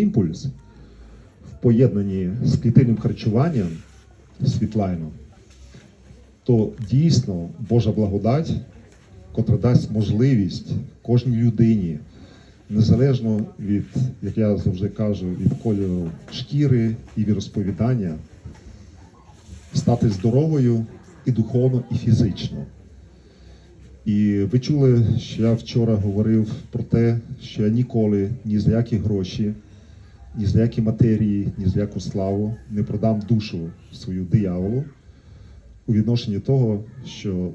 імпульс в поєднанні з клітинним харчуванням світлайном, то дійсно Божа благодать, котра дасть можливість кожній людині, незалежно від, як я завжди кажу, від кольору шкіри і від розповідання, стати здоровою і духовно, і фізично. І ви чули, що я вчора говорив про те, що я ніколи ні за які гроші, ні за які матерії, ні за яку славу не продам душу свою дияволу у відношенні того, що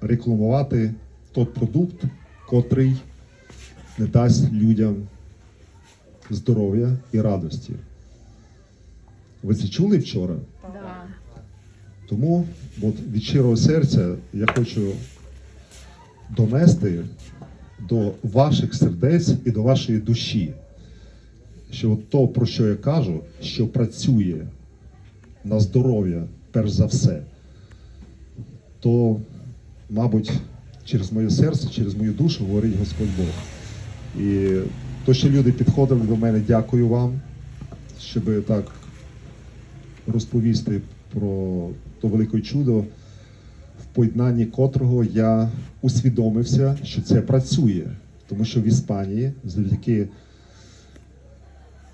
рекламувати той продукт, котрий не дасть людям здоров'я і радості. Ви це чули вчора? Да. Тому от від щирого серця я хочу донести до ваших сердець і до вашої душі, що от то, про що я кажу, що працює на здоров'я, перш за все, то, мабуть, через моє серце, через мою душу говорить Господь Бог. І то, що люди підходили до мене, дякую вам, щоб так розповісти про то велике чудо, в поєднанні котрого я усвідомився, що це працює. Тому що в Іспанії завдяки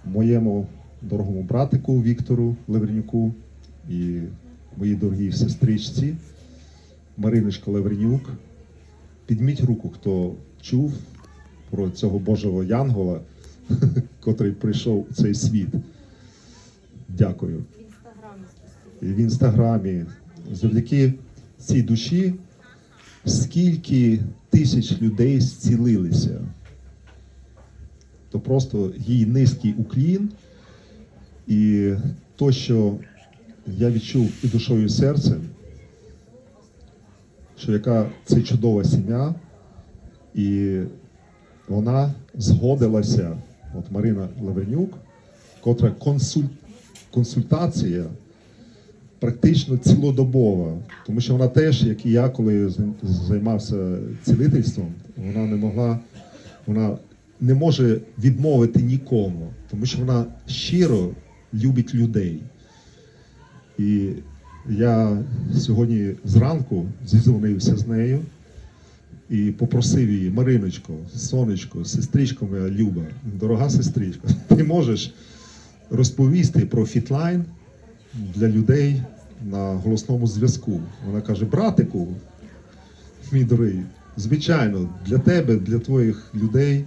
моєму дорогому братику Віктору Левренюку і моїй дорогій сестричці Мариночка Левренюк. Підміть руку, хто чув про цього Божого Янгола, котрий прийшов у цей світ. Дякую. В інстаграмі завдяки цій душі скільки тисяч людей зцілилися. То просто їй низький уклін. І то, що я відчув і душою і серцем, що яка це чудова сім'я, і вона згодилася, от Марина Лавренюк, котра консуль, консультація практично цілодобова, тому що вона теж, як і я, коли займався цілительством, вона не могла, вона не може відмовити нікому, тому що вона щиро любить людей. І я сьогодні зранку зізвонився з нею і попросив її, Мариночко, сонечко, сестричко моя Люба, дорога сестричка, ти можеш розповісти про фітлайн для людей на голосному зв'язку. Вона каже: братику, мій дорогий, звичайно, для тебе, для твоїх людей,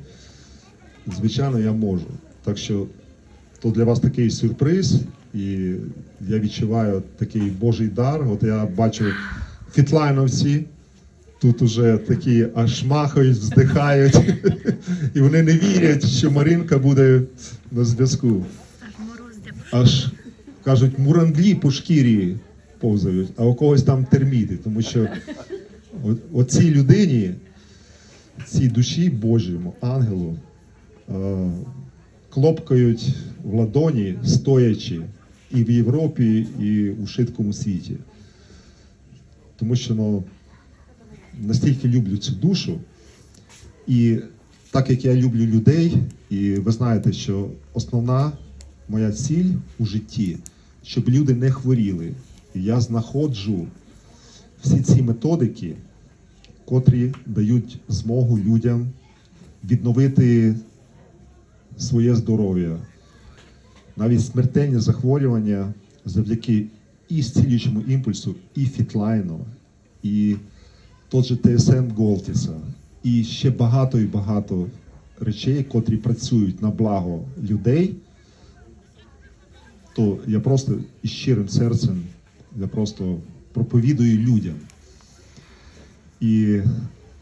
звичайно, я можу. Так що то для вас такий сюрприз, і я відчуваю такий Божий дар. От я бачу фітлайновці. Тут уже такі аж махають, вздихають, і вони не вірять, що Маринка буде на зв'язку Аж кажуть, муранглі по шкірі повзають, а у когось там терміти. Тому що оцій людині, цій душі Божому, ангелу, клопкають в ладоні, стоячи і в Європі, і у шиткому світі. Тому що ну, настільки люблю цю душу. І так як я люблю людей, і ви знаєте, що основна моя ціль у житті, щоб люди не хворіли. І я знаходжу всі ці методики, котрі дають змогу людям відновити своє здоров'я, навіть смертельні захворювання завдяки і зцілюючому імпульсу, і фітлайну, і тот же ТСН Голтіса, і ще багато і багато речей, котрі працюють на благо людей, то я просто із щирим серцем я просто проповідую людям. І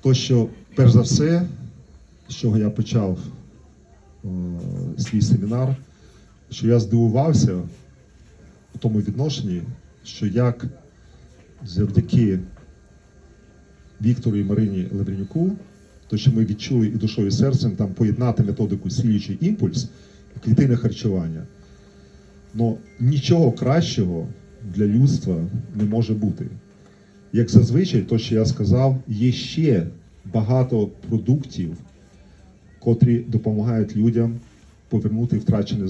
то, що перш за все, з чого я почав свій семінар, що я здивувався у тому відношенні, що як завдяки Віктору і Марині Левренюку, то що ми відчули і душою і серцем там поєднати методику слідчий імпульс і клітинне харчування. Ну нічого кращого для людства не може бути. Як зазвичай, то, що я сказав, є ще багато продуктів, котрі допомагають людям повернути втрачене